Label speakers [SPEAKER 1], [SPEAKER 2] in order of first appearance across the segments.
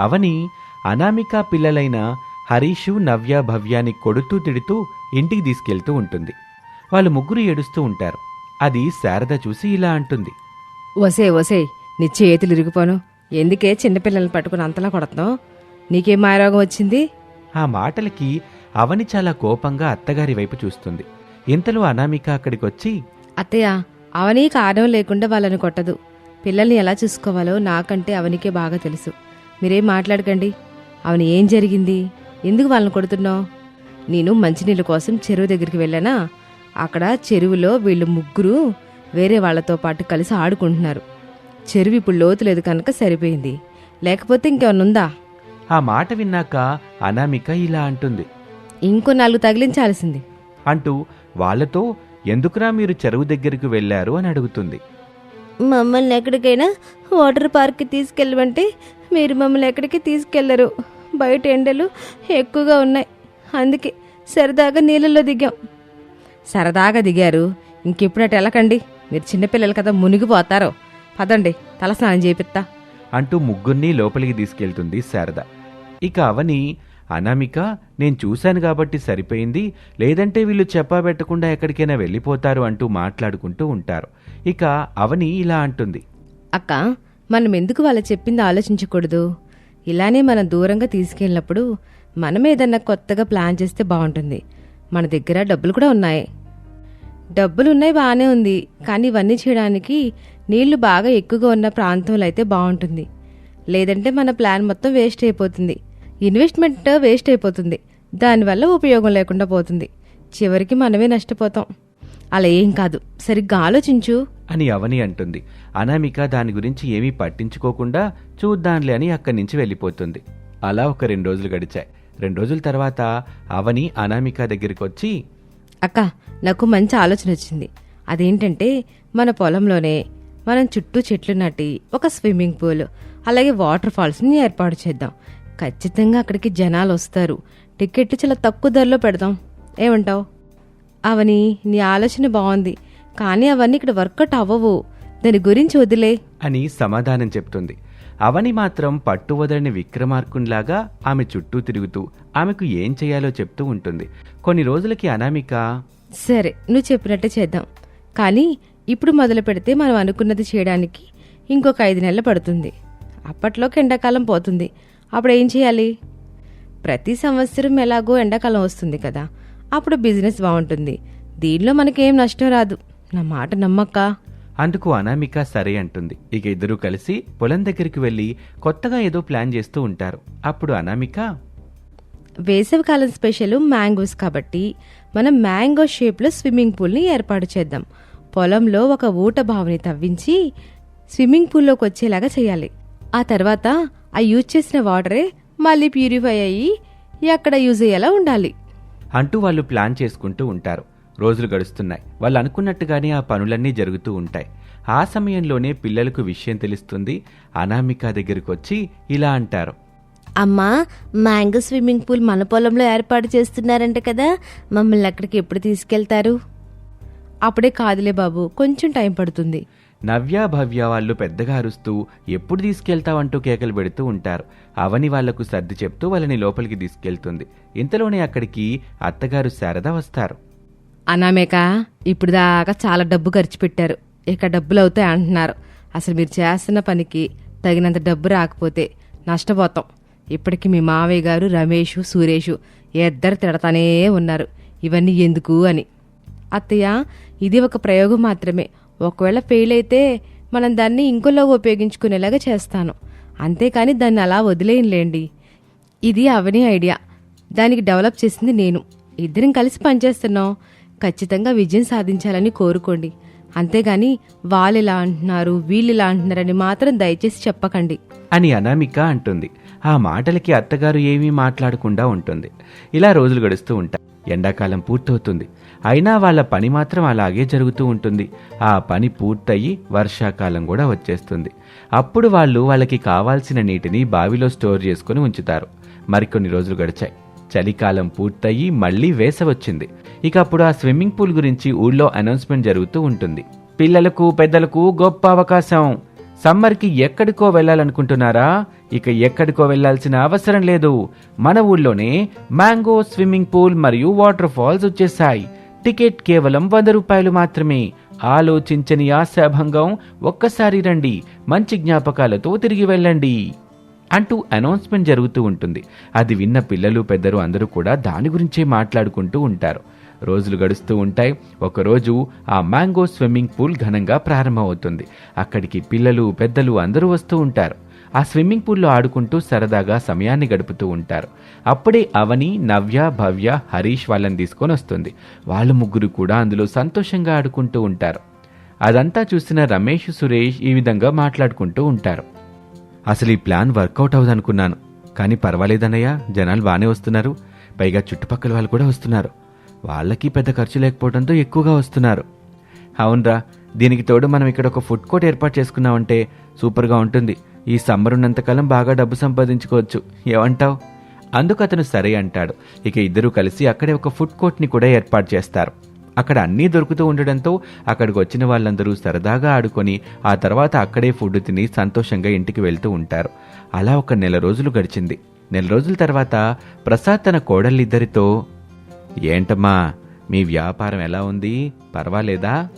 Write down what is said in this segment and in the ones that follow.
[SPEAKER 1] అవని అనామిక పిల్లలైన హరీషు నవ్య భవ్యాన్ని కొడుతూ తిడుతూ ఇంటికి తీసుకెళ్తూ ఉంటుంది. వాళ్ళు ముగ్గురు ఏడుస్తూ ఉంటారు. అది శారద చూసి ఇలా అంటుంది.
[SPEAKER 2] వసే వసే నీ చేతులు ఇరిగిపోను. ఎందుకే చిన్నపిల్లల్ని పట్టుకుని అంతలా కొడతావు నీకేం మాయరోగం వచ్చింది?
[SPEAKER 1] ఆ మాటలకి అవని చాలా కోపంగా అత్తగారి వైపు చూస్తుంది. ఇంతలో అనామిక అక్కడికొచ్చి
[SPEAKER 2] అత్తయ్య అవని కారణం లేకుండా వాళ్ళని కొట్టదు. పిల్లల్ని ఎలా చూసుకోవాలో నాకంటే అవనికే బాగా తెలుసు. మీరేం మాట్లాడకండి. అవని ఏం జరిగింది? ఎందుకు వాళ్ళని కొడుతున్నావు? నేను మంచినీళ్ళ కోసం చెరువు దగ్గరికి వెళ్ళానా? అక్కడ చెరువులో వీళ్ళు ముగ్గురు వేరే వాళ్ళతో పాటు కలిసి ఆడుకుంటున్నారు. చెరువు ఇప్పుడు లోతు లేదు కనుక సరిపోయింది. లేకపోతే ఇంకేమన్నా ఉందా?
[SPEAKER 1] ఆ మాట విన్నాక అనామిక ఇలా అంటుంది.
[SPEAKER 2] ఇంకో నాలుగు తగిలించాల్సింది.
[SPEAKER 1] అంటూ వాళ్ళతో ఎందుకురా మీరు చెరువు దగ్గరికి వెళ్ళారు అని అడుగుతుంది.
[SPEAKER 2] మమ్మల్ని ఎక్కడికైనా వాటర్ పార్క్కి తీసుకెళ్ళమంటే మీరు మమ్మల్ని ఎక్కడికి తీసుకెళ్ళరు. బయట ఎండలు ఎక్కువగా ఉన్నాయి. అందుకే సరదాగా నీళ్ళలో దిగాం. సరదాగా దిగారు. ఇంకెప్పుడు అటు వెళ్ళకండి. మీరు చిన్నపిల్లలు కదా మునిగిపోతారో. పదండి తలస్నానం చేపిత్తా.
[SPEAKER 1] అంటూ ముగ్గురిని లోపలికి తీసుకెళ్తుంది శారద. ఇక అవని అనామిక నేను చూశాను కాబట్టి సరిపోయింది. లేదంటే వీళ్ళు చెప్పబెట్టకుండా ఎక్కడికైనా వెళ్ళిపోతారు అంటూ మాట్లాడుకుంటూ ఉంటారు. ఇక అవని ఇలా అంటుంది.
[SPEAKER 2] అక్క మనం ఎందుకు వాళ్ళు చెప్పింది ఆలోచించకూడదు? ఇలానే మనం దూరంగా తీసుకెళ్ళినప్పుడు మనం ఏదన్నా కొత్తగా ప్లాన్ చేస్తే బాగుంటుంది. మన దగ్గర డబ్బులు కూడా ఉన్నాయి. డబ్బులు ఉన్నాయి బాగానే ఉంది కానీ ఇవన్నీ చేయడానికి నీళ్ళు బాగా ఎక్కువగా ఉన్న ప్రాంతంలో అయితే బాగుంటుంది. లేదంటే మన ప్లాన్ మొత్తం వేస్ట్ అయిపోతుంది. ఇన్వెస్ట్మెంట్ వేస్ట్ అయిపోతుంది. దానివల్ల ఉపయోగం లేకుండా పోతుంది. చివరికి మనమే నష్టపోతాం. అలా ఏం కాదు. సరిగ్గా ఆలోచించు.
[SPEAKER 1] అని అవని అంటుంది. అనామిక దాని గురించి ఏమీ పట్టించుకోకుండా చూద్దాంలే అని అక్కడి నుంచి వెళ్ళిపోతుంది. అలా ఒక రెండు రోజులు గడిచాయి. రెండు రోజుల తర్వాత అవని అనామిక దగ్గరికి వచ్చి
[SPEAKER 2] అక్క నాకు మంచి ఆలోచన వచ్చింది. అదేంటంటే మన పొలంలోనే మనం చుట్టూ చెట్లు నాటి ఒక స్విమ్మింగ్ పూల్ అలాగే వాటర్ ఫాల్స్ని ఏర్పాటు చేద్దాం. ఖచ్చితంగా అక్కడికి జనాలు వస్తారు. టికెట్ చాలా తక్కువ ధరలో పెడదాం. ఏమంటావ్? అవని నీ ఆలోచన బాగుంది కానీ అవన్నీ ఇక్కడ వర్కౌట్ అవ్వవు. దాని గురించి వదిలే.
[SPEAKER 1] అని సమాధానం చెప్తుంది. అవని మాత్రం పట్టు వదలని విక్రమార్కునిలాగా ఆమె చుట్టూ తిరుగుతూ ఆమెకు ఏం చేయాలో చెప్తూ ఉంటుంది. కొన్ని రోజులకి అనామిక
[SPEAKER 2] సరే నువ్వు చెప్పినట్టే చేద్దాం. కానీ ఇప్పుడు మొదలు పెడితే మనం అనుకున్నది చేయడానికి ఇంకొక ఐదు నెలలు పడుతుంది. అప్పట్లోకి ఎండాకాలం పోతుంది. అప్పుడు ఏం చేయాలి? ప్రతి సంవత్సరం ఎలాగో ఎండాకాలం వస్తుంది కదా. అప్పుడు బిజినెస్ బాగుంటుంది. దీనిలో మనకేం నష్టం రాదు. నా మాట నమ్మక్క?
[SPEAKER 1] అందుకు అనామిక సరే అంటుంది. ఇక ఇద్దరూ కలిసి పొలం దగ్గరికి వెళ్ళి కొత్తగా ఏదో ప్లాన్ చేస్తూ ఉంటారు. అప్పుడు అనామిక
[SPEAKER 2] వేసవికాలం స్పెషల్ మ్యాంగోస్ కాబట్టి మనం మ్యాంగో షేప్లో స్విమ్మింగ్ పూల్ని ఏర్పాటు చేద్దాం. పొలంలో ఒక ఊట బావిని తవ్వించి స్విమ్మింగ్ పూల్లోకి వచ్చేలాగా చేయాలి. ఆ తర్వాత ఆ యూజ్ చేసిన వాటరే మళ్ళీ ప్యూరిఫై అయ్యి ఎక్కడ యూజ్ అయ్యేలా ఉండాలి.
[SPEAKER 1] అంటూ వాళ్ళు ప్లాన్ చేసుకుంటూ ఉంటారు. రోజులు గడుస్తున్నాయి. వాళ్ళు అనుకున్నట్టుగానే ఆ పనులన్నీ జరుగుతూ ఉంటాయి. ఆ సమయంలోనే పిల్లలకు విషయం తెలుస్తుంది. అనామిక దగ్గరికి వచ్చి ఇలా అంటారు.
[SPEAKER 2] అమ్మా మ్యాంగో స్విమ్మింగ్ పూల్ మన పొలంలో ఏర్పాటు చేస్తున్నారంట కదా. మమ్మల్ని అక్కడికి ఎప్పుడు తీసుకెళ్తారు? అప్పుడే కాదులే బాబు కొంచెం టైం పడుతుంది.
[SPEAKER 1] నవ్య భవ్య వాళ్ళు పెద్దగా అరుస్తూ ఎప్పుడు తీసుకెళ్తావంటూ కేకలు పెడుతూ ఉంటారు. అవని వాళ్ళకు సర్ది చెప్తూ వాళ్ళని లోపలికి తీసుకెళ్తుంది. ఇంతలోనే అక్కడికి అత్తగారు శారద వస్తారు.
[SPEAKER 2] అనామేక ఇప్పుడు దాకా చాలా డబ్బు ఖర్చు పెట్టారు. ఇక డబ్బులు అవుతాయి అంటున్నారు. అసలు మీరు చేస్తున్న పనికి తగినంత డబ్బు రాకపోతే నష్టపోతాం. ఇప్పటికి మీ మావయ్య గారు రమేష్ సురేష్ ఇద్దరు తిడతానే ఉన్నారు. ఇవన్నీ ఎందుకు అని. అత్తయ్య ఇది ఒక ప్రయోగం మాత్రమే. ఒకవేళ ఫెయిల్ అయితే మనం దాన్ని ఇంకోలో ఉపయోగించుకునేలాగా చేస్తాను. అంతేకాని దాన్ని అలా వదిలేయంలేండి ఇది అవని ఐడియా. దానికి డెవలప్ చేసింది నేను. ఇద్దరం కలిసి పనిచేస్తున్నాం. ఖచ్చితంగా విజయం సాధించాలని కోరుకోండి. అంతేగాని వాళ్ళు ఇలా అంటున్నారు వీళ్ళు ఇలా అంటున్నారని మాత్రం దయచేసి చెప్పకండి.
[SPEAKER 1] అని అనామిక అంటుంది. ఆ మాటలకి అత్తగారు ఏమీ మాట్లాడకుండా ఉంటుంది. ఇలా రోజులు గడుస్తూ ఉంటాయి. ఎండాకాలం పూర్తవుతుంది. అయినా వాళ్ళ పని మాత్రం అలాగే జరుగుతూ ఉంటుంది. ఆ పని పూర్తయి వర్షాకాలం కూడా వచ్చేస్తుంది. అప్పుడు వాళ్ళు వాళ్ళకి కావాల్సిన నీటిని బావిలో స్టోర్ చేసుకుని ఉంచుతారు. మరికొన్ని రోజులు గడిచాయి. చలికాలం పూర్తయి మళ్ళీ వేసవచ్చింది ఇక అప్పుడు ఆ స్విమ్మింగ్ పూల్ గురించి ఊళ్ళో అనౌన్స్మెంట్ జరుగుతూ ఉంటుంది. పిల్లలకు పెద్దలకు గొప్ప అవకాశం. సమ్మర్కి ఎక్కడికో వెళ్ళాలనుకుంటున్నారా? ఇక ఎక్కడికో వెళ్ళాల్సిన అవసరం లేదు. మన ఊళ్ళోనే మ్యాంగో స్విమ్మింగ్ పూల్ మరియు వాటర్ ఫాల్స్ వచ్చేసాయి. టికెట్ కేవలం వంద రూపాయలు మాత్రమే. ఆలోచించని ఆశాభంగం ఒక్కసారి రండి మంచి జ్ఞాపకాలతో తిరిగి వెళ్ళండి అంటూ అనౌన్స్మెంట్ జరుగుతూ ఉంటుంది. అది విన్న పిల్లలు పెద్దలు అందరూ కూడా దాని గురించే మాట్లాడుకుంటూ ఉంటారు. రోజులు గడుస్తూ ఉంటాయి. ఒకరోజు ఆ మ్యాంగో స్విమ్మింగ్ పూల్ ఘనంగా ప్రారంభమవుతుంది. అక్కడికి పిల్లలు పెద్దలు అందరూ వస్తూ ఉంటారు. ఆ స్విమ్మింగ్ పూల్లో ఆడుకుంటూ సరదాగా సమయాన్ని గడుపుతూ ఉంటారు. అప్పుడే అవని నవ్య భవ్య హరీష్ వాళ్ళని తీసుకొని వస్తుంది. వాళ్ళు ముగ్గురు కూడా అందులో సంతోషంగా ఆడుకుంటూ ఉంటారు. అదంతా చూసిన రమేష్ సురేష్ ఈ విధంగా మాట్లాడుకుంటూ ఉంటారు. అసలు ఈ ప్లాన్ వర్కౌట్ అవుదనుకున్నాను. కానీ పర్వాలేదన్నయ్య జనాలు బాగానే వస్తున్నారు. పైగా చుట్టుపక్కల వాళ్ళు కూడా వస్తున్నారు. వాళ్ళకి పెద్ద ఖర్చు లేకపోవడంతో ఎక్కువగా వస్తున్నారు. అవునరా దీనికి తోడు మనం ఇక్కడ ఒక ఫుడ్ కోర్ట్ ఏర్పాటు చేసుకున్నామంటే సూపర్గా ఉంటుంది. ఈ సమ్మర్ ఉన్నంతకాలం బాగా డబ్బు సంపాదించుకోవచ్చు. ఏమంటావ్? అందుకు అతను సరే అంటాడు. ఇక ఇద్దరూ కలిసి అక్కడే ఒక ఫుడ్ కోర్ట్ని కూడా ఏర్పాటు చేస్తారు. అక్కడ అన్నీ దొరుకుతూ ఉండడంతో అక్కడికి వచ్చిన వాళ్ళందరూ సరదాగా ఆడుకొని ఆ తర్వాత అక్కడే ఫుడ్ తిని సంతోషంగా ఇంటికి వెళ్తూ ఉంటారు. అలా ఒక నెల రోజులు గడిచింది. నెల రోజుల తర్వాత ప్రసాద్ తన కోడళ్ళిద్దరితో ఏంటమ్మా మీ వ్యాపారం ఎలా ఉంది? పర్వాలేదా?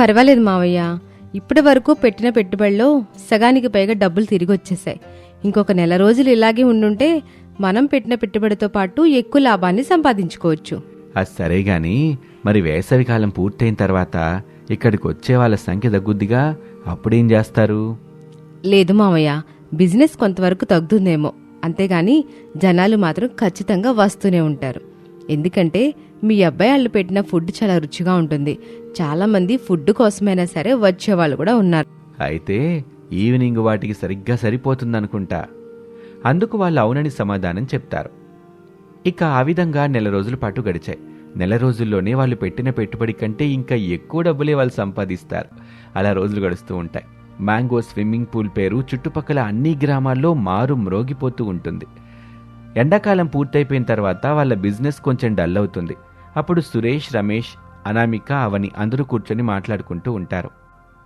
[SPEAKER 2] పర్వాలేదు మావయ్య. ఇప్పటి వరకు పెట్టిన పెట్టుబడిలో సగానికి పైగా డబ్బులు తిరిగి వచ్చేసాయి ఇంకొక నెల రోజులు ఇలాగే ఉండుంటే మనం పెట్టిన పెట్టుబడితో పాటు ఎక్కువ లాభాన్ని సంపాదించుకోవచ్చు.
[SPEAKER 1] అది సరే గాని మరి వేసవి కాలం పూర్తయిన తర్వాత ఇక్కడికి వచ్చే వాళ్ళ సంఖ్య తగ్గుద్దిగా? అప్పుడేం చేస్తారు?
[SPEAKER 2] లేదు మావయ్య బిజినెస్ కొంతవరకు తగ్గుతుందేమో. అంతేగాని జనాలు మాత్రం ఖచ్చితంగా వస్తూనే ఉంటారు. ఎందుకంటే మీ అబ్బాయి వాళ్ళు పెట్టిన ఫుడ్ చాలా రుచిగా ఉంటుంది. చాలా మంది ఫుడ్ కోసమైనా సరే వచ్చేవాళ్ళు కూడా ఉన్నారు.
[SPEAKER 1] అయితే ఈవినింగ్ వాటికి సరిగ్గా సరిపోతుందనుకుంటా. అందుకు వాళ్ళు అవునని సమాధానం చెప్తారు. ఇక ఆ విధంగా నెల రోజుల పాటు గడిచాయి. నెల రోజుల్లోనే వాళ్ళు పెట్టిన పెట్టుబడి కంటే ఇంకా ఎక్కువ డబ్బులే వాళ్ళు సంపాదిస్తారు. అలా రోజులు గడుస్తూ ఉంటాయి. మ్యాంగో స్విమ్మింగ్ పూల్ పేరు చుట్టుపక్కల అన్ని గ్రామాల్లో మారు మ్రోగిపోతూ ఉంటుంది. ఎండాకాలం పూర్తయిపోయిన తర్వాత వాళ్ళ బిజినెస్ కొంచెం డల్ అవుతుంది. అప్పుడు సురేష్ రమేష్ అనామిక అవని అందరూ కూర్చొని మాట్లాడుకుంటూ ఉంటారు.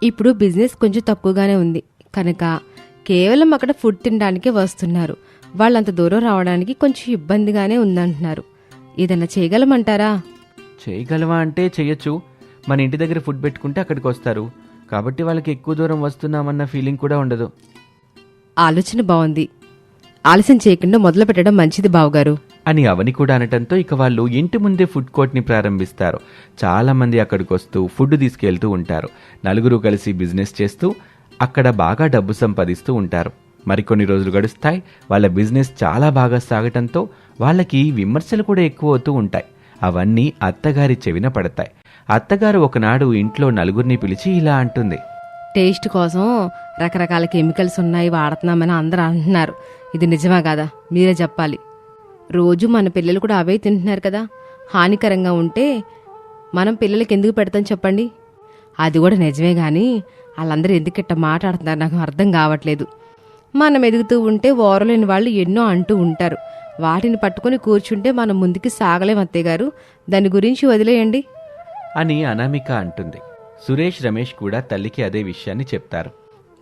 [SPEAKER 2] ఇప్పుడు బిజినెస్ కొంచెం తక్కువగానే ఉంది. కనుక కేవలం అక్కడ ఫుడ్ తినడానికే వస్తున్నారు. వాళ్ళంత దూరం రావడానికి కొంచెం ఇబ్బందిగానే ఉందంటున్నారు. ఏదన్నా చేయగలమంటారా?
[SPEAKER 1] చేయగలవా అంటే చెయ్యొచ్చు మన ఇంటి దగ్గర ఫుడ్ పెట్టుకుంటే అక్కడికి వస్తారు. కాబట్టి వాళ్ళకి ఎక్కువ దూరం వస్తున్నామన్న ఫీలింగ్ కూడా ఉండదు.
[SPEAKER 2] ఆలోచన బాగుంది. ఆలస్యం చేయకుండా మొదలు పెట్టడం మంచిది బావగారు.
[SPEAKER 1] అని అవని కూడా అనటంతో ఇక వాళ్ళు ఇంటి ముందే ఫుడ్ కోర్ట్ని ప్రారంభిస్తారు. చాలామంది అక్కడికి వస్తూ ఫుడ్ తీసుకెళ్తూ ఉంటారు. నలుగురు కలిసి బిజినెస్ చేస్తూ అక్కడ బాగా డబ్బు సంపాదిస్తూ ఉంటారు. మరికొన్ని రోజులు గడుస్తాయి. వాళ్ళ బిజినెస్ చాలా బాగా సాగటంతో వాళ్ళకి విమర్శలు కూడా ఎక్కువ అవుతూ ఉంటాయి. అవన్నీ అత్తగారి చెవిన పడతాయి. అత్తగారు ఒకనాడు ఇంట్లో నలుగురిని పిలిచి ఇలా అంటుంది.
[SPEAKER 2] టేస్ట్ కోసం రకరకాల కెమికల్స్ ఉన్నాయి వాడుతున్నామని అందరూ అంటున్నారు. ఇది నిజమా కాదా? మీరే చెప్పాలి. రోజు మన పిల్లలు కూడా అవే తింటున్నారు కదా. హానికరంగా ఉంటే మనం పిల్లలకి ఎందుకు పెడతాం చెప్పండి? అది కూడా నిజమే కానీ వాళ్ళందరూ ఎందుకు ఇట్ట మాట్లాడుతున్నారు నాకు అర్థం కావట్లేదు. మనం ఎదుగుతూ ఉంటే ఓరలేని వాళ్ళు ఎన్నో అంటూ ఉంటారు. వాటిని పట్టుకొని కూర్చుంటే మనం ముందుకి సాగలేం అత్తయ్య గారు. దాని గురించి వదిలేయండి.
[SPEAKER 1] అని అనామిక అంటుంది. సురేష్ రమేష్ కూడా తల్లికి అదే విషయాన్ని చెప్తారు.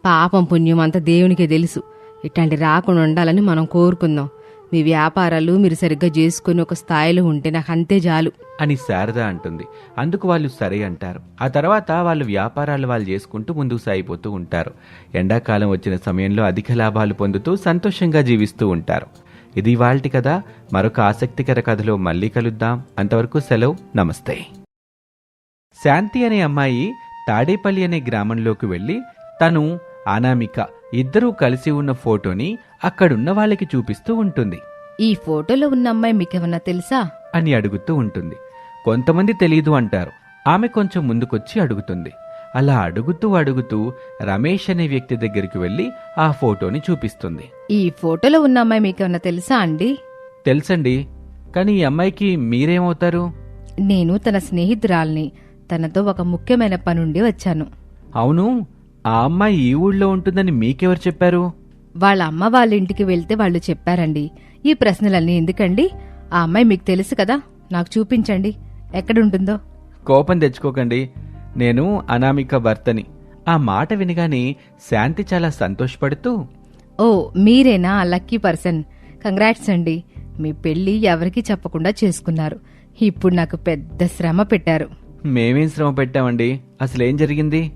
[SPEAKER 2] పాపం పుణ్యం అంతా దేవునికే తెలుసు. ఇట్లాంటి రాకుండా ఉండాలని మనం కోరుకుందాం. మీ వ్యాపారాలు మీరు సరిగ్గా చేసుకుని ఒక స్థాయిలో ఉంటే నాకు అంతే చాలు.
[SPEAKER 1] అని శారద అంటుంది. అందుకు వాళ్ళు సరే అంటారు. ఆ తర్వాత వాళ్ళు వ్యాపారాలు వాళ్ళు చేసుకుంటూ ముందుకు సాగిపోతూ ఉంటారు. ఎండాకాలం వచ్చిన సమయంలో అధిక లాభాలు పొందుతూ సంతోషంగా జీవిస్తూ ఉంటారు. ఇది వాళ్ళటి కదా మరొక ఆసక్తికర కథలో మళ్ళీ కలుద్దాం. అంతవరకు సెలవు. నమస్తే. శాంతి అనే అమ్మాయి తాడేపల్లి అనే గ్రామంలోకి వెళ్ళి తను అనామిక ఇద్దరూ కలిసి ఉన్న ఫోటోని అక్కడున్న వాళ్ళకి చూపిస్తూ ఉంటుంది.
[SPEAKER 2] ఈ ఫోటోలో ఉన్న అమ్మాయి మీకేమన్నా తెలుసా?
[SPEAKER 1] అని అడుగుతూ ఉంటుంది. కొంతమంది తెలీదు అంటారు. ఆమె కొంచెం ముందుకొచ్చి అడుగుతుంది. అలా అడుగుతూ అడుగుతూ రమేష్ అనే వ్యక్తి దగ్గరికి వెళ్ళి ఆ ఫోటోని చూపిస్తుంది.
[SPEAKER 2] ఈ ఫోటోలో ఉన్న అమ్మాయి మీకేమన్నా తెలుసా అండి?
[SPEAKER 1] తెలుసండి. కానీ ఈ అమ్మాయికి మీరేమవుతారు?
[SPEAKER 2] నేను తన స్నేహితురాల్ని తనతో ఒక ముఖ్యమైన పనుండి వచ్చాను.
[SPEAKER 1] అవును. ఆ అమ్మాయి ఈ ఊళ్ళో ఉంటుందని మీకెవరు చెప్పారు?
[SPEAKER 2] వాళ్ళ అమ్మ వాళ్ళ ఇంటికి వెళ్తే వాళ్ళు చెప్పారండి. ఈ ప్రశ్నలన్నీ ఎందుకండి? ఆ అమ్మాయి మీకు తెలుసు కదా? నాకు చూపించండి. ఎక్కడుంటుందో?
[SPEAKER 1] కోపం తెచ్చుకోకండి. నేను అనామిక భర్తని. ఆ మాట వినగానే శాంతి చాలా సంతోషపడుతూ
[SPEAKER 2] ఓ మీరేనా లక్కీ పర్సన్? కంగ్రాట్స్ అండి. మీ పెళ్ళి ఎవరికీ చెప్పకుండా చేసుకున్నారు. ఇప్పుడు నాకు పెద్ద శ్రమ పెట్టారు.
[SPEAKER 1] మేమేం శ్రమ పెట్టామండి? అసలేం జరిగింది?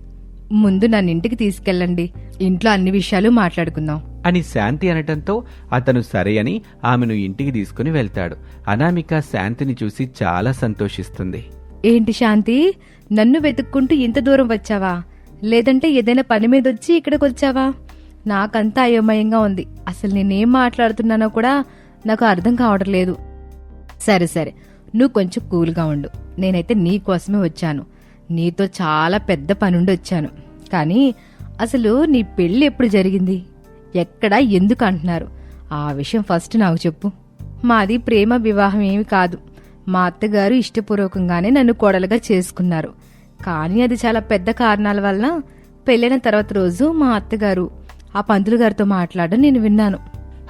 [SPEAKER 2] ముందు నన్ను ఇంటికి తీసుకెళ్ళండి. ఇంట్లో అన్ని విషయాలు మాట్లాడుకుందాం.
[SPEAKER 1] అని శాంతి అనటంతో అతను సరే అని ఆమెను ఇంటికి తీసుకుని వెళ్తాడు. అనామిక శాంతిని చూసి చాలా సంతోషిస్తుంది.
[SPEAKER 2] ఏంటి శాంతి? నన్ను వెతుక్కుంటూ ఇంత దూరం వచ్చావా? లేదంటే ఏదైనా పని మీద వచ్చి ఇక్కడికి వచ్చావా? నాకంతా అయోమయంగా ఉంది. అసలు నేనేం మాట్లాడుతున్నానో కూడా నాకు అర్థం కావడం లేదు సరే సరే. నువ్వు కొంచెం కూల్గా ఉండు. నేనైతే నీ కోసమే వచ్చాను. నీతో చాలా పెద్ద పనుండి వచ్చాను కానీ అసలు నీ పెళ్ళి ఎప్పుడు జరిగింది? ఎక్కడ? ఎందుకు అంటున్నారు? ఆ విషయం ఫస్ట్ నాకు చెప్పు. మాది ప్రేమ వివాహం ఏమి కాదు. మా అత్తగారు ఇష్టపూర్వకంగానే నన్ను కోడలుగా చేసుకున్నారు. కానీ అది చాలా పెద్ద కారణాల వలన పెళ్ళైన తర్వాత రోజు మా అత్తగారు ఆ పంతులు గారితో మాట్లాడడం నేను విన్నాను.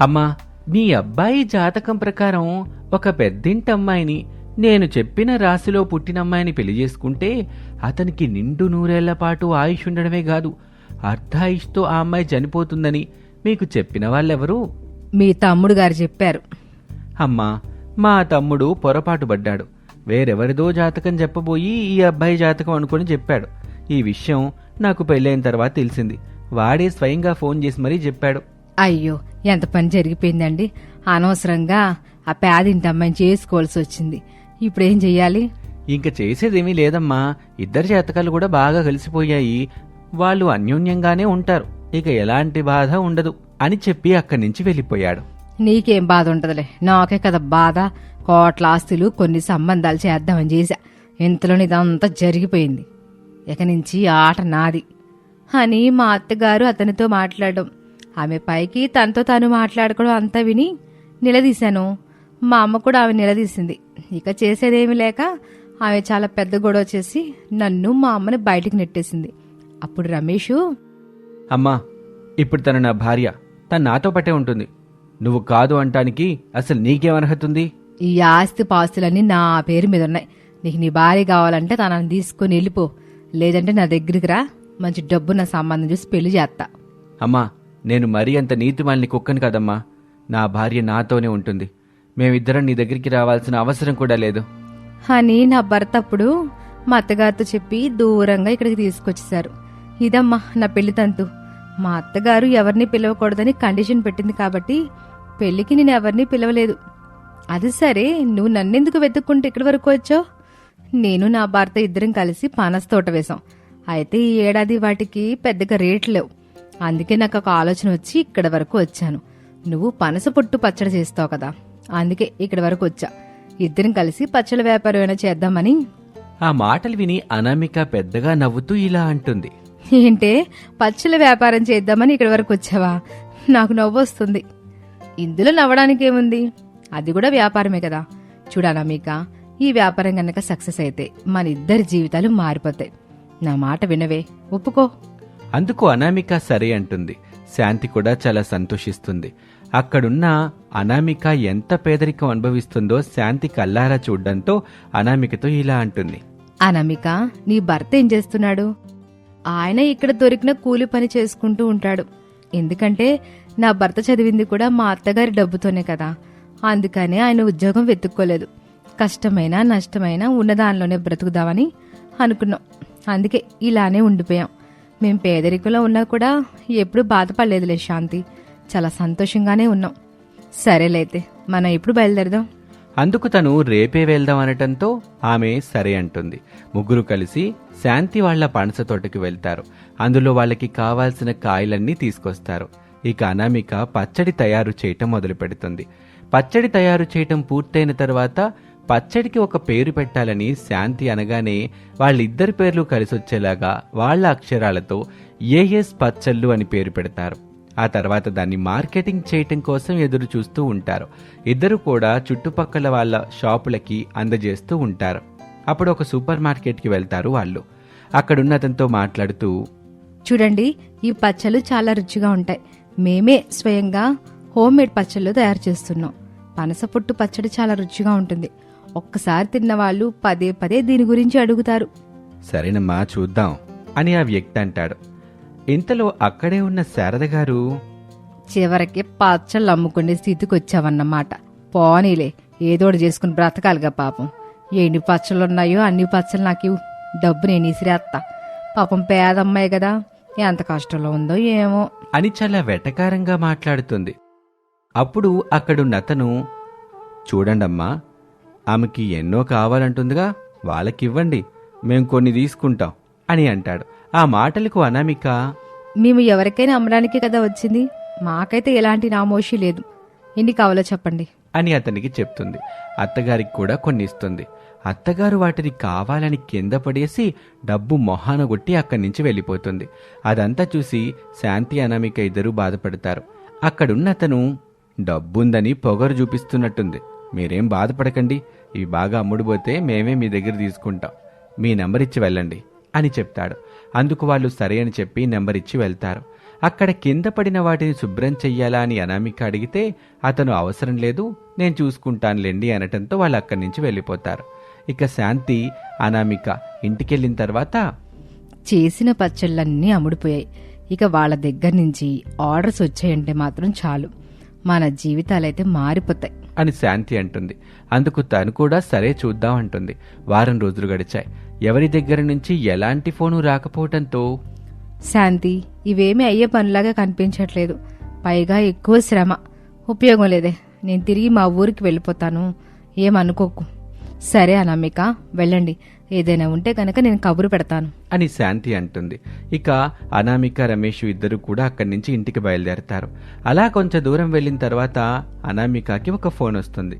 [SPEAKER 1] అమ్మా మీ అబ్బాయి జాతకం ప్రకారం ఒక పెద్దింటి అమ్మాయిని నేను చెప్పిన రాశిలో పుట్టిన అమ్మాయిని పెళ్ళి చేసుకుంటే అతనికి నిండు నూరేళ్ళ పాటు ఆయుష్ ఉండడమే కాదు అర్ధాయుష్తో ఆ అమ్మాయి చనిపోతుందని మీకు చెప్పిన వాళ్ళెవరు?
[SPEAKER 2] మీ తమ్ముడు గారు చెప్పారు.
[SPEAKER 1] అమ్మా మా తమ్ముడు పొరపాటు పడ్డాడు. వేరెవరిదో జాతకం చెప్పబోయి ఈ అబ్బాయి జాతకం అనుకుని చెప్పాడు. ఈ విషయం నాకు పెళ్ళైన తర్వాత తెలిసింది. వాడే స్వయంగా ఫోన్ చేసి మరీ చెప్పాడు.
[SPEAKER 2] అయ్యో ఎంత పని జరిగిపోయిందండి. అనవసరంగా ఆ పేదింటి అమ్మాయిని చేసుకోవాల్సి వచ్చింది. ఇప్పుడేం చెయ్యాలి?
[SPEAKER 1] ఇంక చేసేదేమీ లేదమ్మా. ఇద్దరి జాతకాలు కూడా బాగా కలిసిపోయాయి. వాళ్ళు అన్యోన్యంగానే ఉంటారు. ఇక ఎలాంటి బాధ ఉండదు అని చెప్పి అక్కడి నుంచి వెళ్ళిపోయాడు.
[SPEAKER 2] నీకేం బాధ ఉంటదిలే. నాకే కదా బాధ. కోట్ల ఆస్తులు కొన్ని సంబంధాలు చేద్దామని చేశా. ఇంతలోని ఇదంతా జరిగిపోయింది. ఇక నుంచి ఆట నాది అని మా అత్తగారు అతనితో మాట్లాడడం. ఆమె పైకి తనతో తాను మాట్లాడుకోవడం అంతా విని నిలదీశాను. మా అమ్మ కూడా ఆమె నిలదీసింది. ఇక చేసేదేమీ లేక ఆమె చాలా పెద్ద గొడవ చేసి నన్ను మా అమ్మని బయటికి నెట్టేసింది. అప్పుడు రమేషు
[SPEAKER 1] అమ్మా ఇప్పుడు తను నా భార్య. తను నాతో పట్టే ఉంటుంది. నువ్వు కాదు అంటానికి అసలు నీకేం అర్హత ఉంది
[SPEAKER 2] ఈ ఆస్తి పాస్తులన్నీ నా పేరు మీద ఉన్నాయి నీకు నీ భార్య కావాలంటే తనని తీసుకుని వెళ్ళిపో. లేదంటే నా దగ్గరికి రా. మంచి డబ్బు నా సంబంధం చూసి పెళ్ళి చేస్తా.
[SPEAKER 1] అమ్మా నేను మరీ అంత నీతిమాలిని కుక్కను కదమ్మా. నా భార్య నాతోనే ఉంటుంది. మేమిద్దరం నీ దగ్గరికి రావాల్సిన అవసరం కూడా లేదు.
[SPEAKER 2] అని నా భర్త అప్పుడు మా అత్తగారితో చెప్పి దూరంగా ఇక్కడికి తీసుకొచ్చేశారు. ఇదమ్మా నా పెళ్ళి తంతు. మా అత్తగారు ఎవరిని పిలవకూడదని కండిషన్ పెట్టింది కాబట్టి పెళ్ళికి నేను ఎవరిని పిలవలేదు. అది సరే నువ్వు నన్నెందుకు వెతుక్కుంటే ఇక్కడి వరకు వచ్చావు? నేను నా భర్త ఇద్దరం కలిసి పనస తోట వేశాం. అయితే ఈ ఏడాది వాటికి పెద్దగా రేట్లు లేవు. అందుకే నాకు ఒక ఆలోచన వచ్చి ఇక్కడ వరకు వచ్చాను. నువ్వు పనస పొట్టు పచ్చడి చేస్తావు కదా. అందుకే ఇక్కడ వరకు వచ్చా. ఇద్దరం కలిసి పచ్చళ్ళ వ్యాపారం ఏమైనా చేద్దామని.
[SPEAKER 1] ఆ మాటలు విని అనామిక పెద్దగా నవ్వుతూ ఇలా అంటుంది.
[SPEAKER 2] ఏంటే పచ్చళ్ళ వ్యాపారం చేద్దామని ఇక్కడ వరకు వచ్చావా? నాకు నవ్వు వస్తుంది. ఇందులో నవ్వడానికి ఏముంది? అది కూడా వ్యాపారమే కదా. చూడాలా మీక ఈ వ్యాపారం గనక సక్సెస్ అయితే మన ఇద్దరి జీవితాలు మారిపోతాయి. నా మాట వినవే ఒప్పుకో.
[SPEAKER 1] అందుకు అనామిక సరే అంటుంది. శాంతి కూడా చాలా సంతోషిస్తుంది. అక్కడున్న అనామిక ఎంత పేదరికం అనుభవిస్తుందో శాంతి కల్లారా చూడ్డంతో అనామికతో ఇలా అంటుంది.
[SPEAKER 2] అనామిక నీ భర్త ఏం చేస్తున్నాడు? ఆయన ఇక్కడ దొరికిన కూలి పని చేసుకుంటూ ఉంటాడు. ఎందుకంటే నా భర్త చదివింది కూడా మా అత్తగారి డబ్బుతోనే కదా. అందుకనే ఆయన ఉద్యోగం వెతుక్కోలేదు. కష్టమైనా నష్టమైనా ఉన్నదానిలోనే బ్రతుకుదామని అనుకున్నాం. అందుకే ఇలానే ఉండిపోయాం. మేం పేదరికంలో ఉన్నా కూడా ఎప్పుడు బాధపడలేదులే శాంతి. చాలా సంతోషంగానే ఉన్నాం. సరేలైతే మనం ఇప్పుడు బయలుదేరదాం.
[SPEAKER 1] అందుకు తను రేపే వెళ్దాం అనటంతో ఆమె సరే అంటుంది. ముగ్గురు కలిసి శాంతి వాళ్ళ పనస తోటకి వెళ్తారు. అందులో వాళ్ళకి కావాల్సిన కాయలన్నీ తీసుకొస్తారు. ఇక అనామిక పచ్చడి తయారు చేయటం మొదలు పెడుతుంది. పచ్చడి తయారు చేయటం పూర్తయిన తర్వాత పచ్చడికి ఒక పేరు పెట్టాలని శాంతి అనగానే వాళ్ళిద్దరి పేర్లు కలిసొచ్చేలాగా వాళ్ళ అక్షరాలతో ఏఎస్ పచ్చళ్ళు అని పేరు పెడతారు. ఆ తర్వాత దాన్ని మార్కెటింగ్ చేయటం కోసం ఎదురు చూస్తూ ఉంటారు. ఇద్దరు కూడా చుట్టుపక్కల వాళ్ళ షాపులకి అందజేస్తూ ఉంటారు. అప్పుడు ఒక సూపర్ మార్కెట్కి వెళ్తారు వాళ్ళు. అక్కడున్న అతనితో మాట్లాడుతూ
[SPEAKER 2] చూడండి ఈ పచ్చళ్ళు చాలా రుచిగా ఉంటాయి. మేమే స్వయంగా హోమ్ మేడ్ పచ్చళ్ళు తయారు చేస్తున్నాం. పనస పొట్టు పచ్చడి చాలా రుచిగా ఉంటుంది. ఒక్కసారి తిన్న వాళ్ళు పదే పదే దీని గురించి అడుగుతారు.
[SPEAKER 1] సరేనమ్మా చూద్దాం అని ఆ వ్యక్తి అంటాడు. ఇంతలో అక్కడే ఉన్న శారద గారు
[SPEAKER 2] చివరికి పచ్చళ్ళు అమ్ముకునే స్థితికి వచ్చావన్నమాట పోనీలే ఏదోటి చేసుకుని బ్రతకాలిగా పాపం. ఎన్ని పచ్చళ్ళు ఉన్నాయో అన్ని పచ్చళ్ళు నాకు. డబ్బు నేను ఇసిరేస్తా పాపం పేదమ్మాయి కదా ఎంత కష్టంలో ఉందో ఏమో.
[SPEAKER 1] అని చాలా వెటకారంగా మాట్లాడుతుంది. అప్పుడు అక్కడున్న అతను చూడండమ్మా ఆమెకి ఎన్నో కావాలంటుందిగా వాళ్ళకివ్వండి మేం కొన్ని తీసుకుంటాం అని అంటాడు. ఆ మాటలకు అనామిక
[SPEAKER 2] మేము ఎవరికైనా అమ్మడానికి కదా వచ్చింది? మాకైతే ఎలాంటి నామోషి లేదు. ఎన్ని కావాలో చెప్పండి.
[SPEAKER 1] అని అతనికి చెప్తుంది. అత్తగారికి కూడా కొన్ని ఇస్తుంది. అత్తగారు వాటిని కావాలని కింద పడేసి డబ్బు మొహాన కొట్టి అక్కడి నుంచి వెళ్ళిపోతుంది. అదంతా చూసి శాంతి అనామిక ఇద్దరూ బాధపడతారు. అక్కడున్న అతను డబ్బుందని పొగరు చూపిస్తున్నట్టుంది. మీరేం బాధపడకండి. ఇవి బాగా అమ్ముడుపోతే మేమే మీ దగ్గర తీసుకుంటాం. మీ నెంబర్ ఇచ్చి వెళ్ళండి. అని చెప్తాడు. అందుకు వాళ్ళు సరే అని చెప్పి నెంబర్ ఇచ్చి వెళ్తారు. అక్కడ కింద పడిన వాటిని శుభ్రం చెయ్యాలా అని అనామిక అడిగితే అతను అవసరం లేదు నేను చూసుకుంటానులేండి అనటంతో వాళ్ళు అక్కడి నుంచి వెళ్ళిపోతారు. ఇక శాంతి అనామిక ఇంటికెళ్ళిన తర్వాత
[SPEAKER 2] చేసిన పచ్చళ్ళన్నీ అమ్ముడిపోయాయి. ఇక వాళ్ళ దగ్గర నుంచి ఆర్డర్స్ వచ్చాయంటే మాత్రం చాలు. మన జీవితాలైతే మారిపోతాయి.
[SPEAKER 1] అని శాంతి అంటుంది. అందుకు తను కూడా సరే చూద్దాం అంటుంది. వారం రోజులు గడిచాయి. ఎవరి దగ్గర నుంచి ఎలాంటి ఫోను రాకపోవటంతో?
[SPEAKER 2] శాంతి ఇవేమీ అయ్యే పనిలాగా కనిపించట్లేదు. పైగా ఎక్కువ శ్రమ. ఉపయోగం లేదే. నేను తిరిగి మా ఊరికి వెళ్ళిపోతాను. ఏమనుకోకు. సరే అనామిక వెళ్ళండి. ఏదైనా ఉంటే కనుక నేను కబురు పెడతాను.
[SPEAKER 1] అని శాంతి అంటుంది. ఇక అనామిక రమేష్ ఇద్దరు కూడా అక్కడి నుంచి ఇంటికి బయలుదేరతారు. అలా కొంచెం దూరం వెళ్ళిన తర్వాత అనామికకి ఒక ఫోన్ వస్తుంది.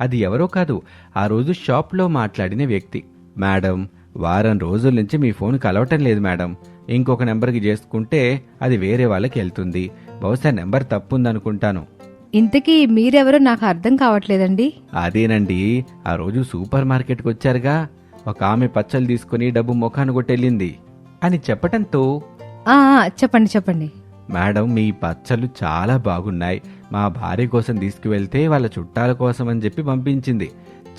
[SPEAKER 1] అది ఎవరో కాదు ఆ రోజు షాప్లో మాట్లాడిన వ్యక్తి. మేడం వారం రోజుల నుంచి మీ ఫోన్ కలవటం లేదు మేడం. ఇంకొక నెంబర్కి చేసుకుంటే అది వేరే వాళ్ళకి వెళ్తుంది. బహుశా నెంబర్ తప్పుందనుకుంటాను.
[SPEAKER 2] ఇంతకీ మీరెవరో నాకు అర్థం కావట్లేదండి.
[SPEAKER 1] అదేనండి ఆ రోజు సూపర్ మార్కెట్కి వచ్చారుగా. ఒక ఆమె పచ్చళ్ళు తీసుకుని డబ్బు ముఖాన్ని కొట్టెళ్ళింది. అని చెప్పటంతో
[SPEAKER 2] ఆ ఆ, చెప్పండి చెప్పండి.
[SPEAKER 1] మేడం మీ పచ్చళ్ళు చాలా బాగున్నాయి. మా భార్య కోసం తీసుకువెళ్తే వాళ్ళ చుట్టాల కోసం అని చెప్పి పంపించింది.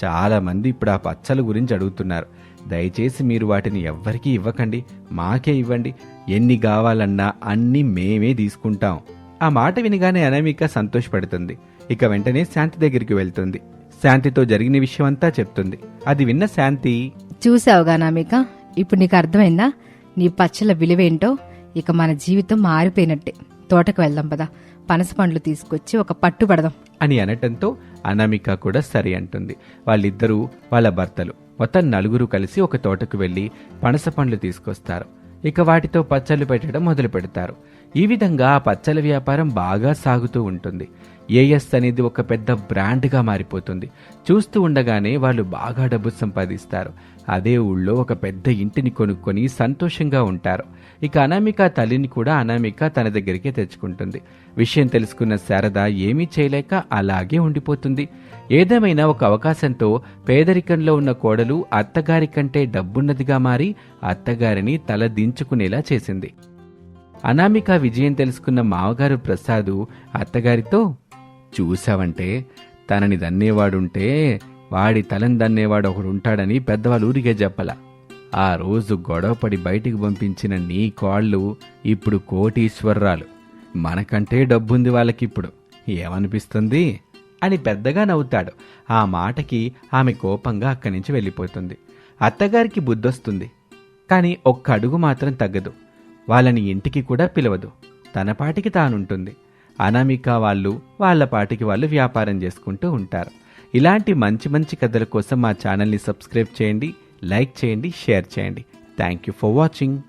[SPEAKER 1] చాలామంది ఇప్పుడు ఆ పచ్చల గురించి అడుగుతున్నారు. దయచేసి మీరు వాటిని ఎవ్వరికీ ఇవ్వకండి మాకే ఇవ్వండి. ఎన్ని కావాలన్నా అన్నీ మేమే తీసుకుంటాం. ఆ మాట వినగానే అనామిక సంతోషపడుతుంది. ఇక వెంటనే శాంతి దగ్గరికి వెళ్తుంది. శాంతితో జరిగిన విషయం అంతా చెప్తుంది. అది విన్న శాంతి
[SPEAKER 2] చూసావుగా నామిక ఇప్పుడు నీకు అర్థమైందా? నీ పచ్చల విలువేంటో? ఇక మన జీవితం మారిపోయినట్టే. తోటకు వెళ్దాం పదా. పనస పండ్లు తీసుకొచ్చి ఒక పట్టు పడదాం.
[SPEAKER 1] అని అనటంతో అనామిక కూడా సరే అంటుంది. వాళ్ళిద్దరూ వాళ్ళ భర్తలు మొత్తం నలుగురు కలిసి ఒక తోటకు వెళ్ళి పనస పండ్లు తీసుకొస్తారు. ఇక వాటితో పచ్చళ్ళు పెట్టడం మొదలు పెడతారు ఈ విధంగా పచ్చల పచ్చళ్ళ వ్యాపారం బాగా సాగుతూ ఉంటుంది. ఏఎస్ అనేది ఒక పెద్ద బ్రాండ్గా మారిపోతుంది. చూస్తూ ఉండగానే వాళ్ళు బాగా డబ్బు సంపాదిస్తారు. అదే ఊళ్ళో ఒక పెద్ద ఇంటిని కొనుక్కొని సంతోషంగా ఉంటారు. ఇక అనామిక తల్లిని కూడా అనామిక తన దగ్గరికే తెచ్చుకుంటుంది. విషయం తెలుసుకున్న శారద ఏమీ చేయలేక అలాగే ఉండిపోతుంది. ఏదేమైనా ఒక అవకాశంతో పేదరికంలో ఉన్న కోడలు అత్తగారి కంటే డబ్బున్నదిగా మారి అత్తగారిని తల దించుకునేలా చేసింది. అనామిక విజయం తెలుసుకున్న మామగారు ప్రసాదు అత్తగారితో చూసావంటే తనని దన్నేవాడుంటే వాడి తలని దన్నేవాడు ఒకడు ఉంటాడని పెద్దవాళ్ళు ఊరికే చెప్పల. ఆ రోజు గొడవపడి బయటికి పంపించిన నీ కాళ్ళు ఇప్పుడు కోటీశ్వరరాలు. మనకంటే డబ్బుంది వాళ్ళకిప్పుడు. ఏమనిపిస్తుంది? అని పెద్దగా నవ్వుతాడు. ఆ మాటకి ఆమె కోపంగా అక్కడి నుంచి వెళ్ళిపోతుంది. అత్తగారికి బుద్ధొస్తుంది. కానీ ఒక్క అడుగు మాత్రం తగ్గదు. వాళ్ళని ఇంటికి కూడా పిలవదు. తన పాటికి తానుంటుంది. అనామిక వాళ్ళు వాళ్ళ పాటికి వాళ్ళు వ్యాపారం చేసుకుంటూ ఉంటారు. ఇలాంటి మంచి మంచి కథల కోసం మా ఛానల్ని సబ్స్క్రైబ్ చేయండి లైక్ చేయండి షేర్ చేయండి. Thank you for watching.